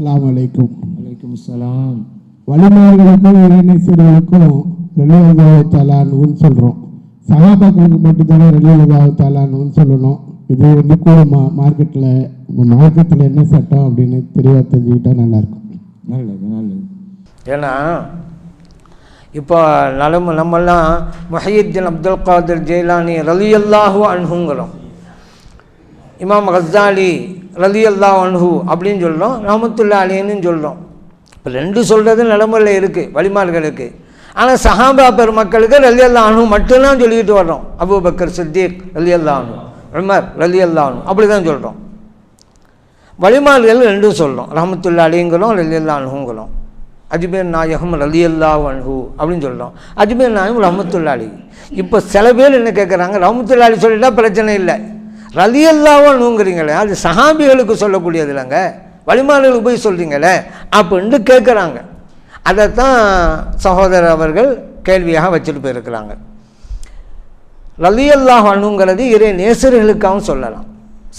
அலாம் அலைக்கும். வலைக்கும் சலாம். வழிமார்களுக்கும் இறைநேசர்களுக்கும் ரெலியல்லாஹு தாலான்னு சொல்கிறோம் சகாபாக்களுக்கு மட்டும்தானே ரெலியல்லாஹு தாலான்னு சொல்லணும். இது வந்து கூட மா மார்க்கெட்டில் மார்க்கெட்டில் என்ன சட்டம் அப்படின்னு தெளிவாக தெரிஞ்சுக்கிட்டா நல்லாயிருக்கும். நல்லது நல்லது. ஏன்னா இப்போ நலம் நம்மெல்லாம் முஹையுத்தீன் அப்துல் காதர் ஜெயிலானி ரலியல்லாஹு அன்ஹுங்கிறோம். இமாம் கஸ்தாலி ரலியல்லாஹு அன்ஹு அப்படின்னு சொல்கிறோம் ரஹமத்துல்லா அலின்னு சொல்கிறோம் இப்போ ரெண்டு சொல்கிறது நிலமுறையில் இருக்குது வழிமார்களுக்கு ஆனால் சஹாபா பெருமக்களுக்கு ரலியல்லா அனு மட்டும்தான் சொல்லிக்கிட்டு வர்றோம். அபூபக்கர் சித்திக் ரலியல்லா அனு உமர் ரலியல்லா அனு அப்படி தான் சொல்கிறோம் வழிமார்கள் ரெண்டும் சொல்கிறோம் ரஹமத்துல்லா அலிங்கிறோம் ரலியல்லா அன்ஹுங்கிறோம். அஜ்மீர் நாயகம் ரலியல்லா அன்ஹு அப்படின்னு சொல்கிறோம் அஜ்மீர் நாயகம் ரஹமத்துல்லா அலி இப்போ சில பேர் என்ன கேட்குறாங்க ரஹமத்துல்லா அலி சொல்லிட்டா பிரச்சனை இல்லை. ரலியல்லாவனுங்கிறீங்களே அது சஹாபிகளுக்கு சொல்லக்கூடியது இல்லைங்க. வழிமாறுகளுக்கு போய் சொல்கிறீங்களே அப்படின்ட்டு கேட்குறாங்க அதைத்தான் சகோதரர் அவர்கள் கேள்வியாக வச்சுட்டு போயிருக்கிறாங்க. ரலியல்லாஹனுங்கிறது இறை நேசர்களுக்காகவும் சொல்லலாம்.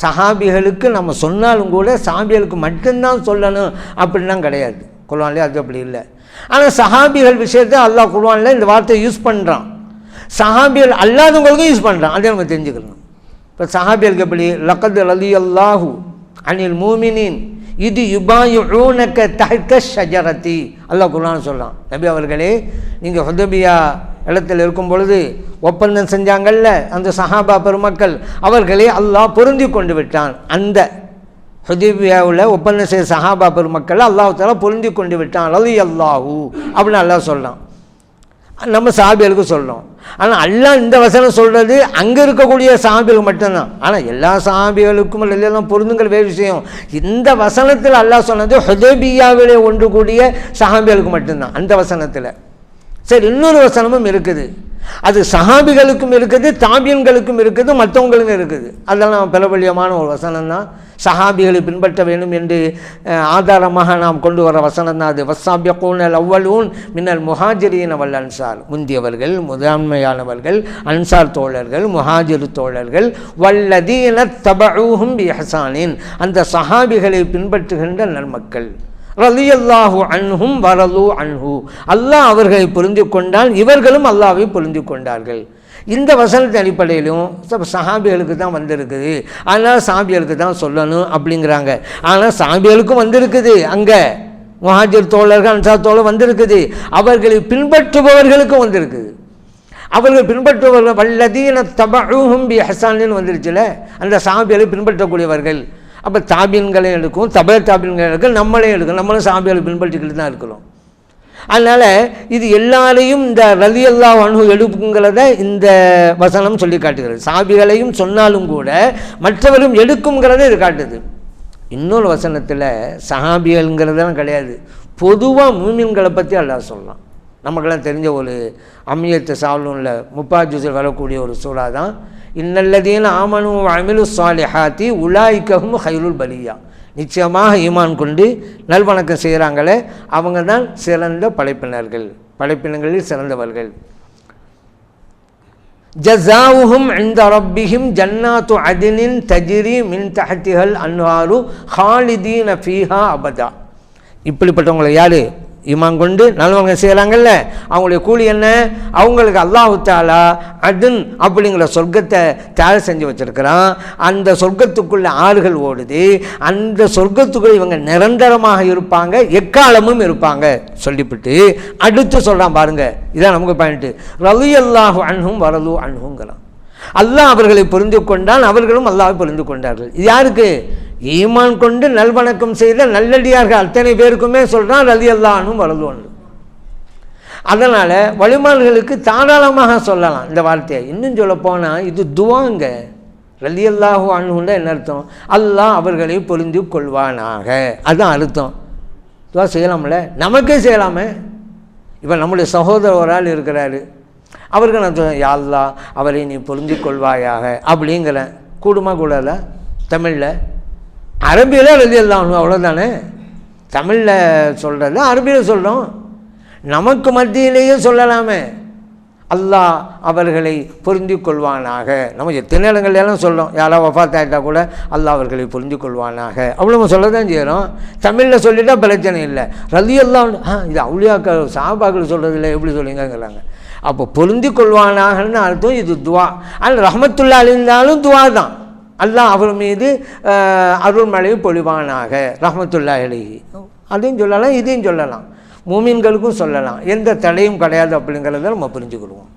சஹாபிகளுக்கு நம்ம சொன்னாலும் கூட சஹாபிகளுக்கு மட்டும்தான் சொல்லணும் அப்படின்லாம் கிடையாது. குர்ஆன்லேயே அது அப்படி இல்லை. ஆனால் சஹாபிகள் விஷயத்தை அல்லாஹ் குர்ஆன்ல இந்த வார்த்தையை யூஸ் பண்ணுறான் சஹாபிகள் அல்லாதவங்களுக்கும் யூஸ் பண்ணுறான் அதை நம்ம தெரிஞ்சுக்கணும். இப்போ சஹாபிகளுக்கு எப்படி? லக்கத் அலி அல்லாஹு அனில் மூமினின் இது யுபாயுனக்க தஹ்க ஷஜரத்தி. அல்லாஹ் குர்ஆன் சொல்கிறான் நபி அவர்களே நீங்கள் ஹுதபியா இடத்தில் இருக்கும் பொழுது ஒப்பந்தம் செஞ்சாங்கல்ல அந்த சஹாபா பெருமக்கள் அவர்களே அல்லாஹ் பொருந்தி கொண்டு விட்டான். அந்த ஹுதேபியாவில் ஒப்பந்தம் செய்த சஹாபா பெருமக்கள் அல்லாஹால பொருந்தி கொண்டு விட்டான். அலி அல்லாஹூ அப்படின்னு அல்லாஹ் சொல்கிறான் நம்ம சாபியலுக்கு சொல்கிறோம் ஆனால் எல்லாம் இந்த வசனம் சொல்கிறது அங்கே இருக்கக்கூடிய சாபிகள் மட்டும்தான். ஆனால் எல்லா சாபிகளுக்கும் எல்லாம் பொருந்துங்கள் வேறு விஷயம். இந்த வசனத்தில் அல்லாஹ் சொன்னது ஹுதேபியாவிலே ஒன்று கூடிய சாபியலுக்கு மட்டும்தான். அந்த வசனத்தில். சரி இன்னொரு வசனமும் இருக்குது. அது சஹாபிகளுக்கும் இருக்குது தாபியன்களுக்கும் இருக்குது மற்றவங்களுக்கும் இருக்குது. அதெல்லாம் பிரபல்யமான ஒரு வசனம் தான் சஹாபிகளை பின்பற்ற வேண்டும் என்று ஆதாரமாக நாம் கொண்டு வர வசனம் தான் அது. கூணல் அவ்வளூன் மின்னல் முஹாஜிரின் அவள் அன்சார். முந்தியவர்கள் முதன்மையானவர்கள் அன்சார் தோழர்கள் முஹாஜிரு தோழர்கள் வல்லதீன தபூஹும் பிஹசானின். அந்த சஹாபிகளை பின்பற்றுகின்ற நன்மக்கள். ரலியல்லாஹு அன்ஹும் வரலு அன்ஹு. அல்லாஹ் அவர்களை புரிந்து கொண்டால் இவர்களும் அல்லாவை புரிந்து கொண்டார்கள். இந்த வசனத்தின் அடிப்படையிலும் ச- சஹாபிகளுக்கு தான் வந்திருக்குது. அதனால் சாபிகளுக்கு தான் சொல்லணும் அப்படிங்கிறாங்க. ஆனால் சாபிகளுக்கும் வந்திருக்குது. அங்கே முஹாஜிர் தோழர்கள் அன்சார் தோழர் வந்திருக்குது. அவர்களை பின்பற்றுபவர்களுக்கும் வந்திருக்குது. அவர்கள் பின்பற்றுபவர்கள் வல்லதீன தபூஹும் பி ஹசானின்னு வந்துருச்சுல. அந்த சாபிகளை பின்பற்றக்கூடியவர்கள். அப்போ தாபியன்களையும் எடுக்கும் தபல தாபியன்களை எடுக்கும் நம்மளையும் எடுக்கும். நம்மளும் சாபிகளை பின்பற்றிக்கிட்டு தான் இருக்கிறோம். அதனால் இது எல்லாரையும் இந்த ரலியல்லா அணு எடுக்குங்கிறத இந்த வசனம் சொல்லி காட்டுகிறது. சாபிகளையும் சொன்னாலும் கூட மற்றவரும் எடுக்குங்கிறத இது காட்டுது. இன்னொரு வசனத்தில் சஹாபியல்ங்கிறதெல்லாம் கிடையாது. பொதுவாக மூமின்களை பற்றி அல்லாஹ் சொல்லலாம் நமக்கெல்லாம் தெரிஞ்ச ஒரு அம்மியத்து சாலூனில் முப்பாஜூசில் வரக்கூடிய ஒரு சூறா தான். இன்னல்லதீன ஆமனு அமிலு சாலிஹாத்தி உலாய்க்கவும் ஹைருல் பலியா. நிச்சயமாக ஈமான் கொண்டு நல்வணக்கம் செய்கிறாங்களே அவங்க தான் சிறந்த படைப்பினர்கள் படைப்பினங்களில் சிறந்தவர்கள். ஜஸாவுஹும் இந்த ரப்பிஹிம் ஜன்னாத்து அதினின் தஜிரி மின் தஹத்திகள் அன்வாரு ஹாலிதீன ஃபீஹா அபதா. இப்படிப்பட்டவங்களை யார்? ஈமான் கொண்டு நல்லவங்க செய்கிறாங்கல்ல அவங்களுடைய கூலி என்ன? அவங்களுக்கு அல்லாஹு தாலா அதுன் அப்படிங்கிற சொர்க்கத்தை தயார் செஞ்சு வச்சிருக்கிறான். அந்த சொர்க்கத்துக்குள்ளே ஆறுகள் ஓடுது. அந்த சொர்க்கத்துக்குள்ள இவங்க நிரந்தரமாக இருப்பாங்க. எக்காலமும் இருப்பாங்க. சொல்லிவிட்டு அடுத்து சொல்கிறான் பாருங்கள் இதான் நமக்கு பாயிண்ட்டு ரலி அல்லாஹு அண்ணும் வரலு அண்ணுங்கிறான் அல்லாஹ் அவர்களை புரிந்து கொண்டான். அவர்களும் அல்லாஹ் புரிந்து கொண்டார்கள். இது யாருக்கு? ஈமான் கொண்டு நல்வணக்கம் செய்த நல்லடியார்கள் அத்தனை பேருக்குமே சொல்கிறான் ரலி அல்லாஹனும் அதனால் வழிமான்களுக்கு தாராளமாக சொல்லலாம் இந்த வார்த்தையை. இன்னும் சொல்ல போனால் இது துவாங்க. ரலி அல்லாஹு என்ன அர்த்தம்? அல்லாஹ் அவர்களை புரிந்து கொள்வானாக. அதுதான் அர்த்தம். துவா செய்யலாம்ல? நமக்கே செய்யலாமே. இப்போ நம்முடைய சகோதர ஒரு ஆள் இருக்கிறாரு. அவருக்கு நான் சொல்றேன், அவரை நீ பொருந்திக் கொள்வாயாக. அப்படிங்கிறேன் கூடுமா கூடாதா? தமிழில்? அரபியில் எழுதிடலாம் அவ்வளோதானே தமிழில் சொல்கிறது அரபியில் சொல்கிறோம் நமக்கு மத்தியிலேயே சொல்லலாமே. அல்லாஹ் அவர்களை புரிந்து கொள்வானாக. நம்ம எத்தனை இடங்கள்லாம் சொல்கிறோம் யாராவது வஃபாத் ஆகிட்டா கூட அல்லாஹ் அவர்களை புரிந்து கொள்வானாக. அவ்வளோ நம்ம சொல்ல தான் செய்கிறோம் தமிழில் சொல்லிட்டா பிரச்சனை இல்லை. ரதியெல்லாம் எல்லாம் ஆ இது அவுளியாக்கள் சாபாக்கள் இல்லை எப்படி சொல்லுங்கிறாங்க அப்போ புரிந்து கொள்வானாகன்னு அர்த்தம் இது துவா. ஆனால் ரஹமத்துல்லா அழிந்தாலும் துவா தான் அல்லாஹ் அவர் மீது அருள்மழை பொழிவானாக ரஹமத்துல்லா அலிஹி. அதையும் சொல்லலாம் இதையும் சொல்லலாம். மூமின்களுக்கும் சொல்லலாம். எந்த தடையும் கிடையாது அப்படிங்கிறத நம்ம புரிஞ்சுக்கிடுவோம்.